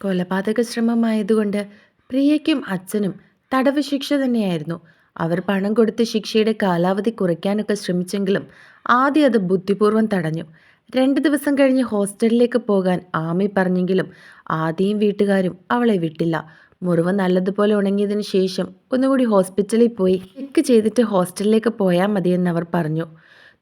കൊലപാതക ശ്രമമായതുകൊണ്ട് പ്രിയയ്ക്കും അച്ഛനും തടവ് ശിക്ഷ തന്നെയായിരുന്നു. അവർ പണം കൊടുത്ത് ശിക്ഷയുടെ കാലാവധി കുറയ്ക്കാനൊക്കെ ശ്രമിച്ചെങ്കിലും ആദ്യം അത് ബുദ്ധിപൂർവം തടഞ്ഞു. രണ്ട് ദിവസം കഴിഞ്ഞ് ഹോസ്റ്റലിലേക്ക് പോകാൻ ആമി പറഞ്ഞെങ്കിലും ആദ്യം വീട്ടുകാരും അവളെ വിട്ടില്ല. മുറിവ് നല്ലതുപോലെ ഉണങ്ങിയതിന് ശേഷം ഒന്നുകൂടി ഹോസ്പിറ്റലിൽ പോയി ചെക്ക് ചെയ്തിട്ട് ഹോസ്റ്റലിലേക്ക് പോയാൽ മതിയെന്ന് അവർ പറഞ്ഞു.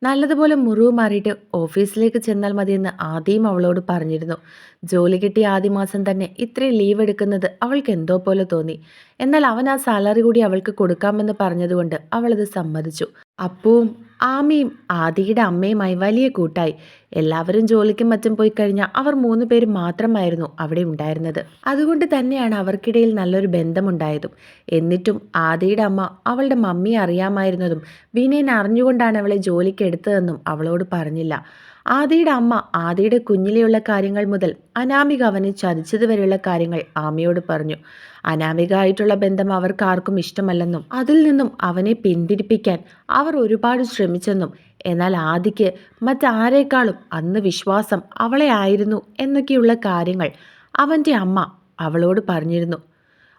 നല്ലതുപോലെ മുറിവ് മാറിയിട്ട് ഓഫീസിലേക്ക് ചെന്നാൽ മതിയെന്ന് ആദ്യം അവളോട് പറഞ്ഞിരുന്നു. ജോലി കിട്ടിയ ആദ്യ മാസം തന്നെ ഇത്രയും ലീവ് എടുക്കുന്നത് അവൾക്ക് എന്തോ പോലെ തോന്നി. എന്നാൽ അവൻ ആ സാലറി കൂടി അവൾക്ക് കൊടുക്കാമെന്ന് പറഞ്ഞതുകൊണ്ട് അവളത് സമ്മതിച്ചു. അപ്പവും ആമയും ആദിയുടെ അമ്മയുമായി വലിയ കൂട്ടായി. എല്ലാവരും ജോലിക്കും മറ്റും പോയി കഴിഞ്ഞാൽ അവർ മൂന്ന് പേര് മാത്രമായിരുന്നു അവിടെ ഉണ്ടായിരുന്നത്. അതുകൊണ്ട് തന്നെയാണ് അവർക്കിടയിൽ നല്ലൊരു ബന്ധമുണ്ടായതും. എന്നിട്ടും ആദിയുടെ അമ്മ അവളുടെ മമ്മിയെ അറിയാമായിരുന്നതും വിനയൻ അറിഞ്ഞുകൊണ്ടാണ് അവളെ ജോലിക്ക് എടുത്തതെന്നും അവളോട് പറഞ്ഞില്ല. ആദിയുടെ അമ്മ ആദിയുടെ കുഞ്ഞിലെയുള്ള കാര്യങ്ങൾ മുതൽ അനാമിക അവനെ ചതിച്ചതുവരെയുള്ള കാര്യങ്ങൾ ആമയോട് പറഞ്ഞു. അനാമിക ആയിട്ടുള്ള ബന്ധം അവർക്ക് ആർക്കും ഇഷ്ടമല്ലെന്നും അതിൽ നിന്നും അവനെ പിന്തിരിപ്പിക്കാൻ അവർ ഒരുപാട് ശ്രമിച്ചെന്നും എന്നാൽ ആദിക്ക് മറ്റാരേക്കാളും അന്ന് വിശ്വാസം അവളെ ആയിരുന്നു എന്നൊക്കെയുള്ള കാര്യങ്ങൾ അവന്റെ അമ്മ അവളോട് പറഞ്ഞിരുന്നു.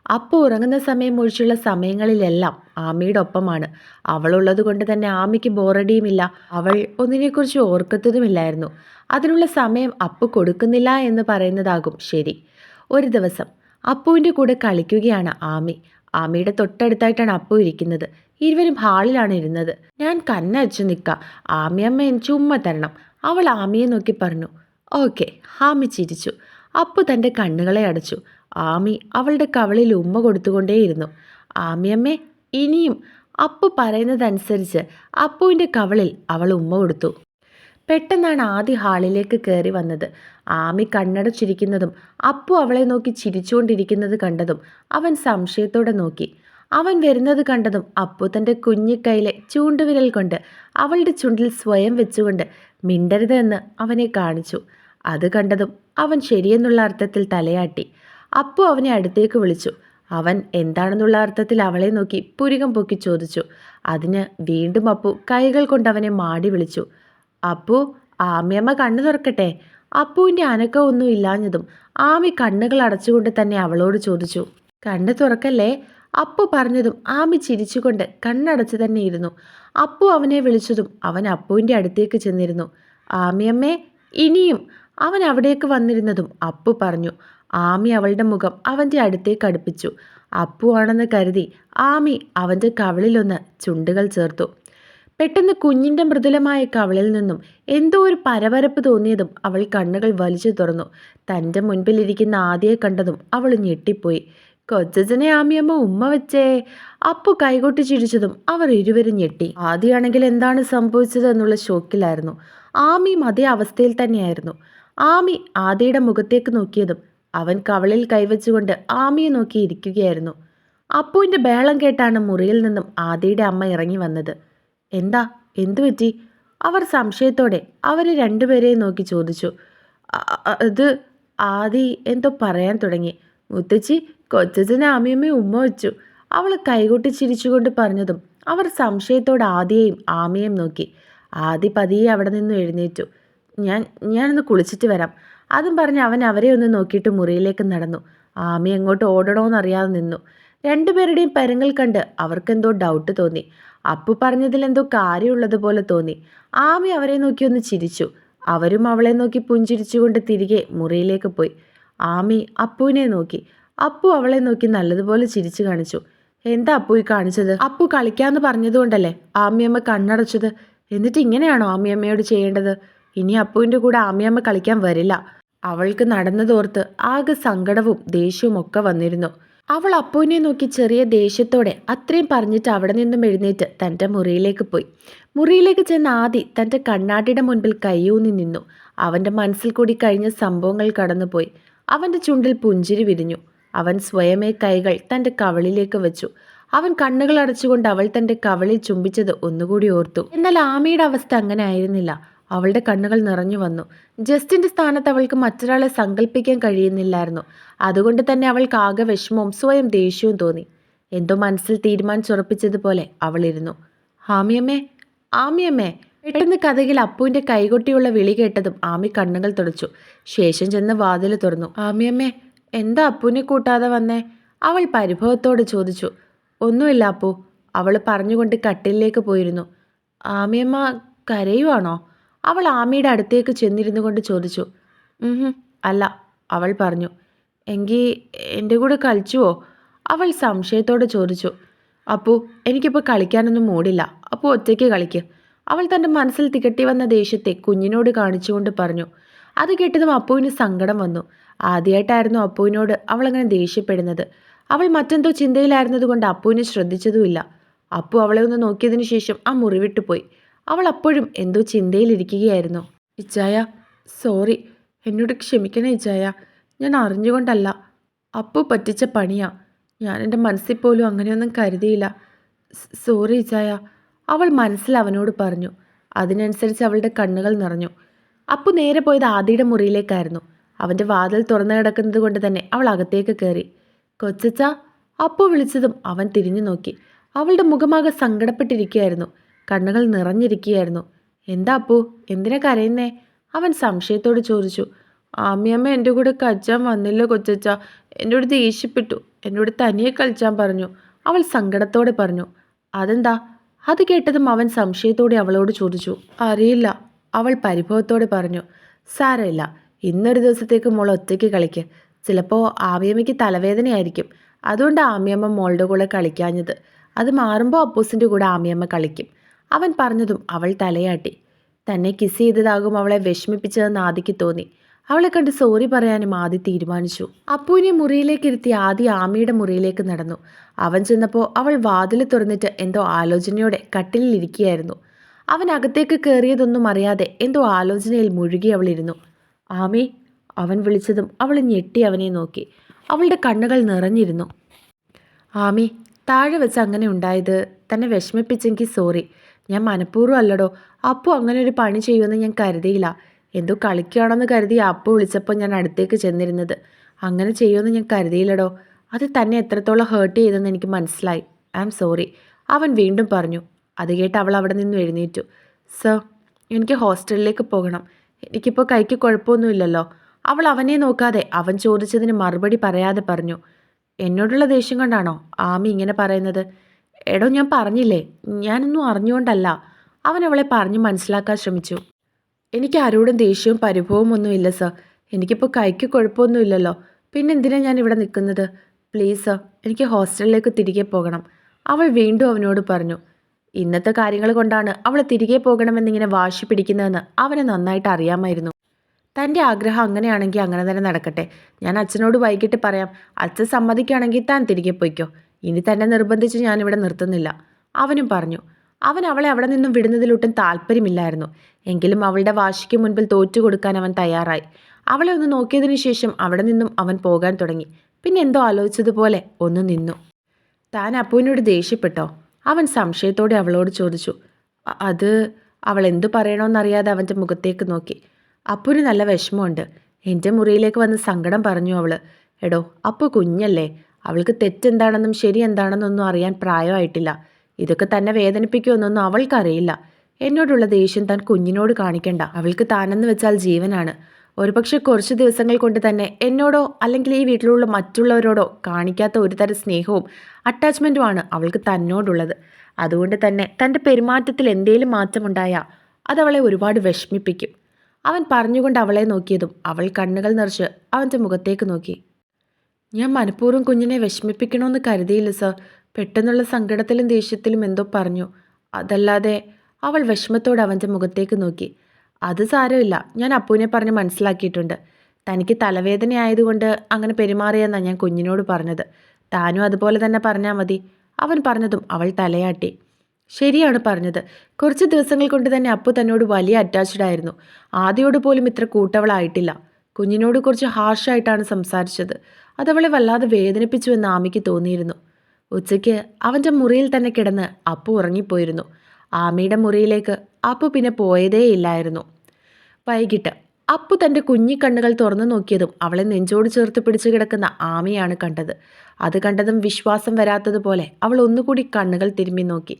അപ്പോൾ ഉറങ്ങുന്ന സമയം ഒഴിച്ചുള്ള സമയങ്ങളിലെല്ലാം ആമിയുടെ ഒപ്പമാണ് അവളുള്ളത് കൊണ്ട് തന്നെ ആമിക്ക് ബോറടിയുമില്ല. അവൾ ഒന്നിനെക്കുറിച്ച് ഓർക്കത്തതുമില്ലായിരുന്നു. അതിനുള്ള സമയം അപ്പ് കൊടുക്കുന്നില്ല എന്ന് പറയുന്നതാകും ശരി. ഒരു ദിവസം അപ്പുവിന്റെ കൂടെ കളിക്കുകയാണ് ആമി. ആമിയുടെ തൊട്ടടുത്തായിട്ടാണ് അപ്പു ഇരിക്കുന്നത്. ഇരുവരും ഹാളിലാണ് ഇരുന്നത്. ഞാൻ കണ്ണയച്ചു നിൽക്കാം. ആമിയമ്മ ചുമ്മ തരണം. അവൾ ആമിയെ നോക്കി പറഞ്ഞു. ഓക്കെ. ആമി ചിരിച്ചു. അപ്പു തന്റെ കണ്ണുകളെ അടച്ചു. ആമി അവളുടെ കവളിൽ ഉമ്മ കൊടുത്തുകൊണ്ടേയിരുന്നു. ആമിയമ്മേ ഇനിയും? അപ്പു പറയുന്നതനുസരിച്ച് അപ്പുവിന്റെ കവളിൽ അവൾ ഉമ്മ കൊടുത്തു. പെട്ടെന്നാണ് ആദ്യ ഹാളിലേക്ക് കയറി വന്നത്. ആമി കണ്ണടച്ചിരിക്കുന്നതും അപ്പു അവളെ നോക്കി ചിരിച്ചുകൊണ്ടിരിക്കുന്നത് കണ്ടതും അവൻ സംശയത്തോടെ നോക്കി. അവൻ വരുന്നത് കണ്ടതും അപ്പു തന്റെ കുഞ്ഞിക്കൈയിലെ ചൂണ്ടുവിരൽ കൊണ്ട് അവളുടെ ചുണ്ടിൽ സ്വയം വെച്ചുകൊണ്ട് മിണ്ടരുത് എന്ന് അവനെ കാണിച്ചു. അത് കണ്ടതും അവൻ ശരിയെന്നുള്ള അർത്ഥത്തിൽ തലയാട്ടി. അപ്പു അവനെ അടുത്തേക്ക് വിളിച്ചു. അവൻ എന്താണെന്നുള്ള അർത്ഥത്തിൽ അവളെ നോക്കി പുരികം പൊക്കി ചോദിച്ചു. അതിന് വീണ്ടും അപ്പു കൈകൾ കൊണ്ട് അവനെ മാടി വിളിച്ചു. അപ്പു ആമിയമ്മ കണ്ണു തുറക്കട്ടെ. അപ്പുവിന്റെ അനക്കമൊന്നും ഇല്ലാഞ്ഞതും ആമി കണ്ണുകൾ അടച്ചുകൊണ്ട് തന്നെ അവളോട് ചോദിച്ചു. കണ്ണു തുറക്കല്ലേ? അപ്പു പറഞ്ഞതും ആമി ചിരിച്ചുകൊണ്ട് കണ്ണടച്ച് തന്നെ ഇരുന്നു. അപ്പു അവനെ വിളിച്ചതും അവൻ അപ്പുവിന്റെ അടുത്തേക്ക് ചെന്നിരുന്നു. ആമിയമ്മേ ഇനിയും അവൻ അവിടേക്ക് വന്നിരുന്നതും അപ്പു പറഞ്ഞു. ആമി അവളുടെ മുഖം അവന്റെ അടുത്തേക്ക് അടുപ്പിച്ചു. അപ്പു ആണെന്ന് കരുതി ആമി അവന്റെ കവിളിലൊന്ന് ചുണ്ടുകൾ ചേർത്തു. പെട്ടെന്ന് കുഞ്ഞിന്റെ മൃദുലമായ കവളിൽ നിന്നും എന്തോ ഒരു പരപരപ്പ് തോന്നിയതും അവൾ കണ്ണുകൾ വലിച്ചു തുറന്നു. തന്റെ മുൻപിലിരിക്കുന്ന ആദ്യയെ കണ്ടതും അവൾ ഞെട്ടിപ്പോയി. കൊച്ചനെ ആമിയമ്മ ഉമ്മ വെച്ചേ. അപ്പു കൈകൊട്ടി ചിരിച്ചതും അവർ ഇരുവരും ഞെട്ടി. ആദ്യമാണെങ്കിൽ എന്താണ് സംഭവിച്ചത്? എന്നുള്ള ഷോക്കിലായിരുന്നു. ആമിയും അതേ അവസ്ഥയിൽ തന്നെയായിരുന്നു. ആമി ആദിയുടെ മുഖത്തേക്ക് നോക്കിയതും അവൻ കവളിൽ കൈവച്ചുകൊണ്ട് ആമിയെ നോക്കി ഇരിക്കുകയായിരുന്നു. അപ്പുവിന്റെ ബേളം കേട്ടാണ് മുറിയിൽ നിന്നും ആദിയുടെ അമ്മ ഇറങ്ങി വന്നത്. എന്താ? എന്തു പറ്റി? അവർ സംശയത്തോടെ അവരെ രണ്ടുപേരെയും നോക്കി ചോദിച്ചു. അത് ആദി എന്തോ പറയാൻ തുടങ്ങി. മുത്തച്ചി കൊച്ചച്ഛനെ ആമിയമ്മയും ഉമ്മ വെച്ചു. അവൾ കൈകൊട്ടി ചിരിച്ചുകൊണ്ട് പറഞ്ഞതും അവർ സംശയത്തോടെ ആദിയെയും ആമിയേയും നോക്കി. ആദി പതിയെ അവിടെ നിന്ന് എഴുന്നേറ്റു. ഞാൻ ഞാനൊന്ന് കുളിച്ചിട്ട് വരാം. അതും പറഞ്ഞ് അവൻ അവരെ ഒന്ന് നോക്കിയിട്ട് മുറിയിലേക്ക് നടന്നു. ആമി എങ്ങോട്ട് ഓടണോന്നറിയാതെ നിന്നു. രണ്ടുപേരുടെയും പരങ്ങൾ കണ്ട് അവർക്കെന്തോ ഡൗട്ട് തോന്നി. അപ്പു പറഞ്ഞതിൽ എന്തോ കാര്യമുള്ളതുപോലെ തോന്നി. ആമി അവരെ നോക്കി ഒന്ന് ചിരിച്ചു. അവരും അവളെ നോക്കി പുഞ്ചിരിച്ചുകൊണ്ട് തിരികെ മുറിയിലേക്ക് പോയി. ആമി അപ്പുവിനെ നോക്കി. അപ്പു അവളെ നോക്കി നല്ലതുപോലെ ചിരിച്ചു കാണിച്ചു. എന്താ അപ്പു ഈ കാണിച്ചത്? അപ്പു കളിക്കാന്ന് പറഞ്ഞതുകൊണ്ടല്ലേ ആമിയമ്മ കണ്ണടച്ചത്? എന്നിട്ട് ഇങ്ങനെയാണോ ആമിയമ്മയോട് ചെയ്യേണ്ടത്? ഇനി അപ്പുവിന്റെ കൂടെ ആമിയമ്മ കളിക്കാൻ വരില്ല. അവൾക്ക് നടന്നതോർത്ത് ആകെ സങ്കടവും ദേഷ്യവും ഒക്കെ വന്നിരുന്നു. അവൾ അപ്പുവിനെ നോക്കി ചെറിയ ദേഷ്യത്തോടെ അത്രയും പറഞ്ഞിട്ട് അവിടെ നിന്നും എഴുന്നേറ്റ് തന്റെ മുറിയിലേക്ക് പോയി. മുറിയിലേക്ക് ചെന്ന ആദി തന്റെ കണ്ണാടിയുടെ മുൻപിൽ കയ്യൂന്നി നിന്നു. അവന്റെ മനസ്സിൽ കൂടി കഴിഞ്ഞ സംഭവങ്ങൾ കടന്നുപോയി. അവന്റെ ചുണ്ടിൽ പുഞ്ചിരി വിരിഞ്ഞു. അവൻ സ്വയമേ കൈകൾ തന്റെ കവളിലേക്ക് വെച്ചു. അവൻ കണ്ണുകൾ അടച്ചുകൊണ്ട് അവൾ തന്റെ കവളിൽ ചുംബിച്ചത് ഒന്നുകൂടി ഓർത്തു. എന്നാൽ ആമയുടെ അവസ്ഥ അങ്ങനെ ആയിരുന്നില്ല. അവളുടെ കണ്ണുകൾ നിറഞ്ഞു വന്നു. ജസ്റ്റിന്റെ സ്ഥാനത്ത് അവൾക്ക് മറ്റൊരാളെ സങ്കല്പിക്കാൻ കഴിയുന്നില്ലായിരുന്നു. അതുകൊണ്ട് തന്നെ അവൾക്ക് ആകെ വിഷമവും സ്വയം ദേഷ്യവും തോന്നി. എന്തോ മനസ്സിൽ തീരുമാനിച്ചുറപ്പിച്ചതുപോലെ അവളിരുന്നു. ആമിയമ്മേ ആമിയമ്മേ പെട്ടെന്ന് കഥകിൽ അപ്പുവിന്റെ കൈകൊട്ടിയുള്ള വിളി കേട്ടതും ആമി കണ്ണുകൾ തുടച്ചു. ശേഷം ചെന്ന് വാതിൽ തുറന്നു. ആമിയമ്മേ എന്താ അപ്പുവിനെ കൂട്ടാതെ വന്നേ? അവൾ പരിഭവത്തോട് ചോദിച്ചു. ഒന്നുമില്ല അപ്പു അവൾ പറഞ്ഞുകൊണ്ട് കട്ടിലേക്ക് പോയിരുന്നു. ആമിയമ്മ കരയുവാണോ? അവൾ ആമിയുടെ അടുത്തേക്ക് ചെന്നിരുന്നു കൊണ്ട് ചോദിച്ചു അല്ല അവൾ പറഞ്ഞു എങ്കിൽ എന്റെ കൂടെ കളിച്ചുവോ? അവൾ സംശയത്തോടെ ചോദിച്ചു അപ്പു എനിക്കിപ്പോൾ കളിക്കാനൊന്നും മൂടില്ല അപ്പോൾ ഒറ്റയ്ക്ക് കളിക്ക്. അവൾ തന്റെ മനസ്സിൽ തികട്ടി വന്ന ദേഷ്യത്തെ കുഞ്ഞിനോട് കാണിച്ചുകൊണ്ട് പറഞ്ഞു അത് കേട്ടതും അപ്പുവിന് സങ്കടം വന്നു. ആദ്യമായിട്ടായിരുന്നു അപ്പുവിനോട് അവൾ അങ്ങനെ ദേഷ്യപ്പെടുന്നത്. അവൾ മറ്റെന്തോ ചിന്തയിലായിരുന്നതുകൊണ്ട് അപ്പുവിനെ ശ്രദ്ധിച്ചതുമില്ല. അപ്പു അവളെ ഒന്ന് നോക്കിയതിനു ശേഷം ആ മുറിവിട്ടു വിട്ടുപോയി അവൾ അപ്പോഴും എന്തോ ചിന്തയിലിരിക്കുകയായിരുന്നു. ഇച്ചായ സോറി. എന്നോട് ക്ഷമിക്കണേ ഇച്ചായ ഞാൻ അറിഞ്ഞുകൊണ്ടല്ല. അപ്പു പറ്റിച്ച പണിയാ. ഞാൻ എന്റെ മനസ്സിൽ പോലും അങ്ങനെയൊന്നും കരുതിയില്ല. സോറി ഇച്ചായ അവൾ മനസ്സിൽ അവനോട് പറഞ്ഞു. അതിനനുസരിച്ച് അവളുടെ കണ്ണുകൾ നിറഞ്ഞു. അപ്പു നേരെ പോയത് ആദിയുടെ മുറിയിലേക്കായിരുന്നു. അവന്റെ വാതിൽ തുറന്നു കിടക്കുന്നത് കൊണ്ട് തന്നെ അവൾ അകത്തേക്ക് കയറി. കൊച്ചച്ച അപ്പു വിളിച്ചതും അവൻ തിരിഞ്ഞു നോക്കി. അവളുടെ മുഖമാകെ സങ്കടപ്പെട്ടിരിക്കുകയായിരുന്നു. കണ്ണുകൾ നിറഞ്ഞിരിക്കുകയായിരുന്നു. എന്താ അപ്പു? എന്തിനാ കരയുന്നേ? അവൻ സംശയത്തോട് ചോദിച്ചു. ആമിയമ്മ എന്റെ കൂടെ കളിച്ചാൻ വന്നില്ല കൊച്ചച്ച. എന്നോട് ദേഷ്യപ്പെട്ടു. എന്നോട് തനിയെ കളിച്ചാൻ പറഞ്ഞു. അവൾ സങ്കടത്തോടെ പറഞ്ഞു. അതെന്താ? അത് കേട്ടതും അവൻ സംശയത്തോടെ അവളോട് ചോദിച്ചു. അറിയില്ല. അവൾ പരിഭവത്തോടെ പറഞ്ഞു. സാരമില്ല. ഇന്നൊരു ദിവസത്തേക്ക് മോൾ ഒറ്റയ്ക്ക് കളിക്ക്. ചിലപ്പോൾ ആമിയമ്മയ്ക്ക് തലവേദനയായിരിക്കും. അതുകൊണ്ട് ആമിയമ്മ മോളുടെ കൂടെ കളിക്കാഞ്ഞത്. അത് മാറുമ്പോൾ അപ്പൂസിന്റെ കൂടെ ആമിയമ്മ കളിക്കും. അവൻ പറഞ്ഞതും അവൾ തലയാട്ടി. തന്നെ കിസ് ചെയ്തതാകും അവളെ വിഷമിപ്പിച്ചതെന്ന് ആദിക്ക് തോന്നി. അവളെ കണ്ട് സോറി പറയാനും ആദി തീരുമാനിച്ചു. അപ്പുവിനെ മുറിയിലേക്ക് ഇരുത്തി ആദി ആമിയുടെ മുറിയിലേക്ക് നടന്നു. അവൻ ചെന്നപ്പോൾ അവൾ വാതിൽ തുറന്നിട്ട് എന്തോ ആലോചനയോടെ കട്ടിലിൽ ഇരിക്കുകയായിരുന്നു. അവൻ അകത്തേക്ക് കയറിയതൊന്നും അറിയാതെ എന്തോ ആലോചനയിൽ മുഴുകി അവളിരുന്നു ആമി അവൻ വിളിച്ചതും അവൾ ഞെട്ടി അവനെ നോക്കി. അവളുടെ കണ്ണുകൾ നിറഞ്ഞിരുന്നു. ആമി താഴെ വെച്ച് അങ്ങനെ ഉണ്ടായത്? തന്നെ വിഷമിപ്പിച്ചെങ്കിൽ സോറി ഞാൻ മനഃപൂർവം അല്ലടോ. അപ്പോൾ അങ്ങനെ ഒരു പണി ചെയ്യുമെന്ന് ഞാൻ കരുതിയില്ല. എന്തോ കളിക്കുകയാണെന്ന് കരുതി അപ്പോൾ വിളിച്ചപ്പോൾ ഞാൻ അടുത്തേക്ക് ചെന്നിരുന്നത്. അങ്ങനെ ചെയ്യുമെന്ന് ഞാൻ കരുതിയില്ലടോ. അത് തന്നെ എത്രത്തോളം ഹേർട്ട് ചെയ്തെന്ന് എനിക്ക് മനസ്സിലായി. ഐ ആം സോറി അവൻ വീണ്ടും പറഞ്ഞു. അത് കേട്ട് അവൾ അവിടെ നിന്ന് എഴുന്നേറ്റു. സർ എനിക്ക് ഹോസ്റ്റലിലേക്ക് പോകണം. എനിക്കിപ്പോൾ കൈക്ക് കുഴപ്പമൊന്നുമില്ലല്ലോ. അവൾ അവനെ നോക്കാതെ അവൻ ചോദിച്ചതിന് മറുപടി പറയാതെ പറഞ്ഞു. എന്നോടുള്ള ദേഷ്യം കൊണ്ടാണോ ആമി ഇങ്ങനെ പറയുന്നത്? എടോ ഞാൻ പറഞ്ഞില്ലേ ഞാനൊന്നും അറിഞ്ഞുകൊണ്ടല്ല. അവൻ അവളെ പറഞ്ഞു മനസ്സിലാക്കാൻ ശ്രമിച്ചു. എനിക്ക് ആരോടും ദേഷ്യവും പരിഭവവും ഒന്നുമില്ല സർ. എനിക്കിപ്പോൾ കൈക്ക് കുഴപ്പമൊന്നുമില്ലല്ലോ പിന്നെ എന്തിനാ ഞാൻ ഇവിടെ നിൽക്കുന്നത്? പ്ലീസ് സർ എനിക്ക് ഹോസ്റ്റലിലേക്ക് തിരികെ പോകണം. അവൾ വീണ്ടും അവനോട് പറഞ്ഞു ഇന്നത്തെ കാര്യങ്ങൾ കൊണ്ടാണ് അവൾ തിരികെ പോകണമെന്നിങ്ങനെ വാശി പിടിക്കുന്നതെന്ന് അവനെ നന്നായിട്ട് അറിയാമായിരുന്നു. തന്റെ ആഗ്രഹം അങ്ങനെയാണെങ്കിൽ അങ്ങനെ തന്നെ നടക്കട്ടെ. ഞാൻ അച്ഛനോട് വൈകിട്ട് പറയാം. അച്ഛൻ സമ്മതിക്കുകയാണെങ്കിൽ താൻ തിരികെ പോയിക്കോ. ഇനി തന്നെ നിർബന്ധിച്ച് ഞാനിവിടെ നിർത്തുന്നില്ല. അവനും പറഞ്ഞു അവൻ അവളെ അവിടെ നിന്നും വിടുന്നതിലൊട്ടും താല്പര്യമില്ലായിരുന്നു. എങ്കിലും അവളുടെ വാശിക്ക് മുൻപിൽ തോറ്റു കൊടുക്കാൻ അവൻ തയ്യാറായി. അവളെ ഒന്ന് നോക്കിയതിനു ശേഷം അവിടെ നിന്നും അവൻ പോകാൻ തുടങ്ങി. പിന്നെ എന്തോ ആലോചിച്ചതുപോലെ ഒന്ന് നിന്നു. താൻ അപ്പുവിനോട് ദേഷ്യപ്പെട്ടോ? അവൻ സംശയത്തോടെ അവളോട് ചോദിച്ചു അത് അവൾ എന്തു പറയണമെന്നറിയാതെ അവന്റെ മുഖത്തേക്ക് നോക്കി. അപ്പുവിന് നല്ല വിഷമമുണ്ട്. എന്റെ മുറിയിലേക്ക് വന്ന് സങ്കടം പറഞ്ഞു അവൾ. എടോ അപ്പു കുഞ്ഞല്ലേ. അവൾക്ക് തെറ്റെന്താണെന്നും ശരി എന്താണെന്നൊന്നും അറിയാൻ പ്രായമായിട്ടില്ല. ഇതൊക്കെ തന്നെ വേദനിപ്പിക്കുമെന്നൊന്നും അവൾക്കറിയില്ല. എന്നോടുള്ള ദേഷ്യം താൻ കുഞ്ഞിനോട് കാണിക്കണ്ട. അവൾക്ക് താനെന്ന് വെച്ചാൽ ജീവനാണ്. ഒരുപക്ഷെ കുറച്ച് ദിവസങ്ങൾ കൊണ്ട് തന്നെ എന്നോടോ അല്ലെങ്കിൽ ഈ വീട്ടിലുള്ള മറ്റുള്ളവരോടോ കാണിക്കാത്ത ഒരുതരം സ്നേഹവും അറ്റാച്ച്മെന്റുമാണ് അവൾക്ക് തന്നോടുള്ളത്. അതുകൊണ്ട് തന്നെ തന്റെ പെരുമാറ്റത്തിൽ എന്തേലും മാറ്റമുണ്ടായാൽ അതവളെ ഒരുപാട് വിഷമിപ്പിക്കും. അവൻ പറഞ്ഞുകൊണ്ട് അവളെ നോക്കിയതും അവൾ കണ്ണുകൾ നിറച്ച് അവന്റെ മുഖത്തേക്ക് നോക്കി. ഞാൻ മനഃപൂർവം കുഞ്ഞിനെ വിഷമിപ്പിക്കണമെന്ന് കരുതിയില്ല സർ. പെട്ടെന്നുള്ള സങ്കടത്തിലും ദേഷ്യത്തിലും എന്തോ പറഞ്ഞു. അതല്ലാതെ അവൾ വിഷമത്തോടെ അവന്റെ മുഖത്തേക്ക് നോക്കി. അത് സാരമില്ല. ഞാൻ അപ്പുവിനെ പറഞ്ഞ് മനസ്സിലാക്കിയിട്ടുണ്ട്. തനിക്ക് തലവേദന ആയതുകൊണ്ട് അങ്ങനെ പെരുമാറിയെന്നാണ് ഞാൻ കുഞ്ഞിനോട് പറഞ്ഞത്. താനും അതുപോലെ തന്നെ പറഞ്ഞാൽ മതി. അവൻ പറഞ്ഞതും അവൾ തലയാട്ടി. ശരിയാണ് പറഞ്ഞത്. കുറച്ച് ദിവസങ്ങൾ കൊണ്ട് തന്നെ അപ്പു തന്നോട് വലിയ അറ്റാച്ച്ഡ് ആയിരുന്നു. ആദ്യയോട് പോലും ഇത്ര കൂട്ടവളായിട്ടില്ല. കുഞ്ഞിനോട് കുറച്ച് ഹാർഷായിട്ടാണ് സംസാരിച്ചത്. അതവളെ വല്ലാതെ വേദനിപ്പിച്ചു എന്ന് ആമിക്ക് തോന്നിയിരുന്നു. ഉച്ചയ്ക്ക് അവന്റെ മുറിയിൽ തന്നെ കിടന്ന് അപ്പു ഉറങ്ങിപ്പോയിരുന്നു. ആമിയുടെ മുറിയിലേക്ക് അപ്പു പിന്നെ പോയതേയില്ലായിരുന്നു വൈകിട്ട് അപ്പു തന്റെ കുഞ്ഞിക്കണ്ണുകൾ തുറന്നു നോക്കിയതും അവളെ നെഞ്ചോട് ചേർത്ത് പിടിച്ചു കിടക്കുന്ന ആമിയാണ് കണ്ടത്. അത് കണ്ടതും വിശ്വാസം വരാത്തതുപോലെ അവൾ ഒന്നുകൂടി കണ്ണുകൾ തിരുമ്മി നോക്കി.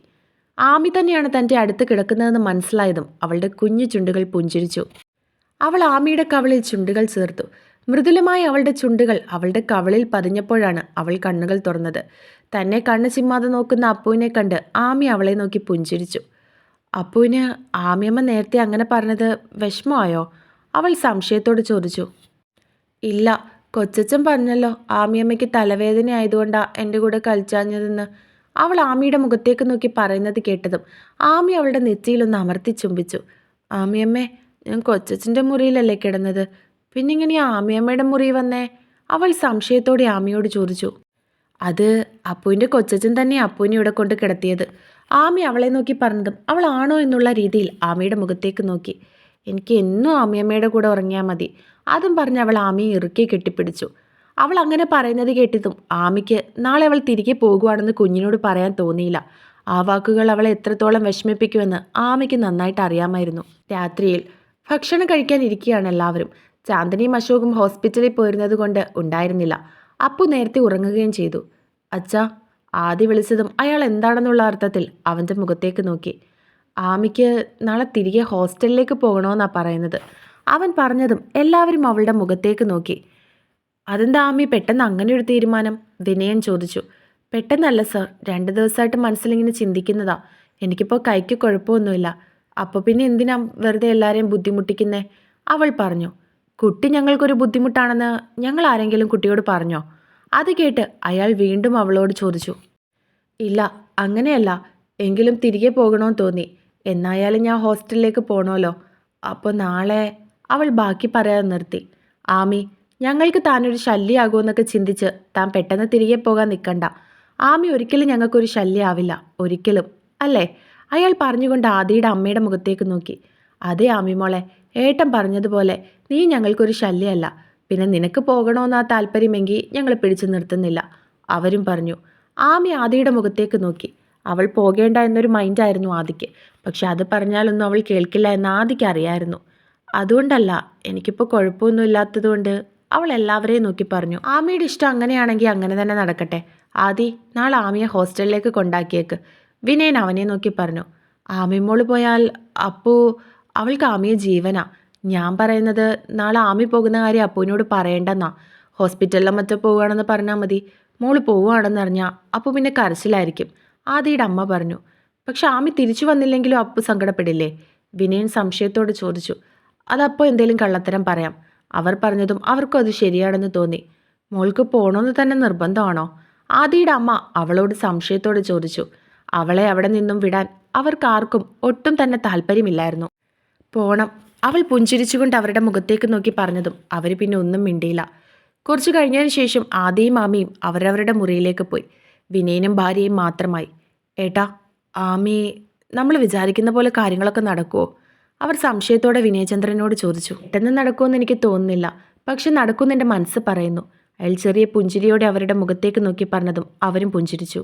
ആമി തന്നെയാണ് തന്റെ അടുത്ത് കിടക്കുന്നതെന്ന് മനസ്സിലായതും അവളുടെ കുഞ്ഞു ചുണ്ടുകൾ പുഞ്ചിരിച്ചു. അവൾ ആമിയുടെ കവളിൽ ചുണ്ടുകൾ ചേർത്തു. മൃദുലമായ അവളുടെ ചുണ്ടുകൾ അവളുടെ കവളിൽ പതിഞ്ഞപ്പോഴാണ് അവൾ കണ്ണുകൾ തുറന്നത്. തന്നെ കണ്ണ് ചിമ്മാതെ നോക്കുന്ന അപ്പുവിനെ കണ്ട് ആമി അവളെ നോക്കി പുഞ്ചിരിച്ചു. അപ്പുവിന് ആമിയമ്മ നേരത്തെ അങ്ങനെ പറഞ്ഞത് വിഷമമായോ? അവൾ സംശയത്തോട് ചോദിച്ചു. ഇല്ല കൊച്ചച്ചൻ പറഞ്ഞല്ലോ ആമിയമ്മയ്ക്ക് തലവേദന ആയതുകൊണ്ടാ എന്റെ കൂടെ കളിച്ചാഞ്ഞതെന്ന്. അവൾ ആമിയുടെ മുഖത്തേക്ക് നോക്കി പറയുന്നത് കേട്ടതും ആമി അവളുടെ നെറ്റിയിലൊന്ന് അമർത്തി ചുംബിച്ചു. ആമിയമ്മേ ഞാൻ കൊച്ചച്ചന്റെ മുറിയിലല്ലേ കിടന്നത്? പിന്നെ ഇങ്ങനെ ആമിയമ്മയുടെ മുറി വന്നേ. അവൾ സംശയത്തോടെ ആമിയോട് ചോദിച്ചു അത് അപ്പുവിന്റെ കൊച്ചച്ഛൻ തന്നെ അപ്പുവിനെ ഇവിടെ കൊണ്ട് കിടത്തിയത്? ആമി അവളെ നോക്കി പറഞ്ഞതും അവൾ ആണോ എന്നുള്ള രീതിയിൽ ആമിയുടെ മുഖത്തേക്ക് നോക്കി. എനിക്ക് എന്നും ആമിയമ്മയുടെ കൂടെ ഉറങ്ങിയാൽ മതി. അതും പറഞ്ഞ് അവൾ ആമിയെ ഇറുക്കി കെട്ടിപ്പിടിച്ചു. അവൾ അങ്ങനെ പറയുന്നത് കേട്ടതും ആമിക്ക് നാളെ അവൾ തിരികെ പോകുവാണെന്ന് കുഞ്ഞിനോട് പറയാൻ തോന്നിയില്ല. ആ വാക്കുകൾ അവളെ എത്രത്തോളം വിഷമിപ്പിക്കുമെന്ന് ആമയ്ക്ക് നന്നായിട്ട് അറിയാമായിരുന്നു. രാത്രിയിൽ ഭക്ഷണം കഴിക്കാൻ ഇരിക്കുകയാണ് എല്ലാവരും. ചാന്ദിനിയും അശോകും ഹോസ്പിറ്റലിൽ പോയിരുന്നത് കൊണ്ട് ഉണ്ടായിരുന്നില്ല. അപ്പു നേരത്തെ ഉറങ്ങുകയും ചെയ്തു. അച്ഛാ ആദ്യ വിളിച്ചതും അയാൾ എന്താണെന്നുള്ള അർത്ഥത്തിൽ അവന്റെ മുഖത്തേക്ക് നോക്കി. ആമിക്ക് നാളെ തിരികെ ഹോസ്റ്റലിലേക്ക് പോകണമെന്നാണ് പറയുന്നത്. അവൻ പറഞ്ഞതും എല്ലാവരും അവളുടെ മുഖത്തേക്ക് നോക്കി. അതെന്താ ആമി പെട്ടെന്ന് അങ്ങനെ ഒരു തീരുമാനം? വിനയൻ ചോദിച്ചു. പെട്ടെന്നല്ല സർ രണ്ട് ദിവസമായിട്ട് മനസ്സിലിങ്ങനെ ചിന്തിക്കുന്നതാ. എനിക്കിപ്പോൾ കൈക്ക് കുഴപ്പമൊന്നുമില്ല. അപ്പോൾ പിന്നെ എന്തിനാ വെറുതെ എല്ലാവരെയും ബുദ്ധിമുട്ടിക്കുന്നേ? അവൾ പറഞ്ഞു. കുട്ടി ഞങ്ങൾക്കൊരു ബുദ്ധിമുട്ടാണെന്ന് ഞങ്ങൾ ആരെങ്കിലും കുട്ടിയോട് പറഞ്ഞോ? അത് കേട്ട് അയാൾ വീണ്ടും അവളോട് ചോദിച്ചു. ഇല്ല അങ്ങനെയല്ല. എങ്കിലും തിരികെ പോകണമെന്ന് തോന്നി. എന്നായാലും ഞാൻ ഹോസ്റ്റലിലേക്ക് പോകണമല്ലോ അപ്പോൾ നാളെ അവൾ ബാക്കി പറയാൻ നിർത്തി. ആമി ഞങ്ങൾക്ക് താനൊരു ശല്യമാകുമെന്നൊക്കെ ചിന്തിച്ച് താൻ പെട്ടെന്ന് തിരികെ പോകാൻ നിൽക്കണ്ട ആമി ഒരിക്കലും ഞങ്ങൾക്കൊരു ശല്യമാവില്ല ഒരിക്കലും. അല്ലേ? അയാൾ പറഞ്ഞുകൊണ്ട് ആദിയുടെ അമ്മയുടെ മുഖത്തേക്ക് നോക്കി. അതേ ആമി മോളെ ഏട്ടൻ പറഞ്ഞതുപോലെ നീ ഞങ്ങൾക്കൊരു ശല്യമല്ല പിന്നെ നിനക്ക് പോകണമെന്നാ താല്പര്യമെങ്കിൽ ഞങ്ങൾ പിടിച്ചു നിർത്തുന്നില്ല. അവരും പറഞ്ഞു ആമി ആദിയുടെ മുഖത്തേക്ക് നോക്കി. അവൾ പോകേണ്ട എന്നൊരു മൈൻഡായിരുന്നു ആദിക്ക്. പക്ഷെ അത് പറഞ്ഞാലൊന്നും അവൾ കേൾക്കില്ല എന്ന് ആദിക്ക് അറിയായിരുന്നു. അതുകൊണ്ടല്ല എനിക്കിപ്പോൾ കുഴപ്പമൊന്നും ഇല്ലാത്തതുകൊണ്ട് അവൾ എല്ലാവരെയും നോക്കി പറഞ്ഞു ആമിയുടെ ഇഷ്ടം അങ്ങനെയാണെങ്കിൽ അങ്ങനെ തന്നെ നടക്കട്ടെ. ആദി നാളെ ആമിയെ ഹോസ്റ്റലിലേക്ക് കൊണ്ടാക്കിയേക്ക്. വിനയൻ അവനെ നോക്കി പറഞ്ഞു ആമിമോൾ പോയാൽ അപ്പോൾ അവൾക്ക് ആമിയെ ജീവനാ. ഞാൻ പറയുന്നത് നാളെ ആമി പോകുന്ന കാര്യം അപ്പുവിനോട് പറയണ്ടെന്നാ. ഹോസ്പിറ്റലിലെ മറ്റോ പോവുകയാണെന്ന് പറഞ്ഞാൽ മതി. മോൾ പോവുകയാണെന്ന് അറിഞ്ഞാൽ അപ്പു പിന്നെ കരച്ചിലായിരിക്കും. ആദിയുടെ അമ്മ പറഞ്ഞു. പക്ഷെ ആമി തിരിച്ചു വന്നില്ലെങ്കിലും അപ്പു സങ്കടപ്പെടില്ലേ? വിനയൻ സംശയത്തോട് ചോദിച്ചു. അതപ്പോൾ എന്തേലും കള്ളത്തരം പറയാം. അവർ പറഞ്ഞതും അവർക്കും അത് ശരിയാണെന്ന് തോന്നി. മോൾക്ക് പോകണമെന്ന് തന്നെ നിർബന്ധമാണോ? ആദിയുടെ അമ്മ അവളോട് സംശയത്തോട് ചോദിച്ചു. അവളെ അവിടെ നിന്നും വിടാൻ അവർക്കാർക്കും ഒട്ടും തന്നെ താല്പര്യമില്ലായിരുന്നു. പോണം. അവൾ പുഞ്ചിരിച്ചുകൊണ്ട് അവരുടെ മുഖത്തേക്ക് നോക്കി പറഞ്ഞതും അവർ പിന്നെ ഒന്നും മിണ്ടിയില്ല. കുറച്ചു കഴിഞ്ഞതിന് ശേഷം ആദിയും മാമിയും അവരവരുടെ മുറിയിലേക്ക് പോയി. വിനയനും ഭാര്യയും മാത്രമായി. ഏട്ടാ ആമി നമ്മൾ വിചാരിക്കുന്ന പോലെ കാര്യങ്ങളൊക്കെ നടക്കുമോ അവർ സംശയത്തോടെ വിനയചന്ദ്രനോട് ചോദിച്ചു. പെട്ടെന്ന് നടക്കുമെന്ന് എനിക്ക് തോന്നുന്നില്ല. പക്ഷെ നടക്കുമെന്ന് എന്റെ മനസ്സ് പറയുന്നു. അയാൾ ചെറിയ പുഞ്ചിരിയോടെ അവരുടെ മുഖത്തേക്ക് നോക്കി പറഞ്ഞതും അവരും പുഞ്ചിരിച്ചു.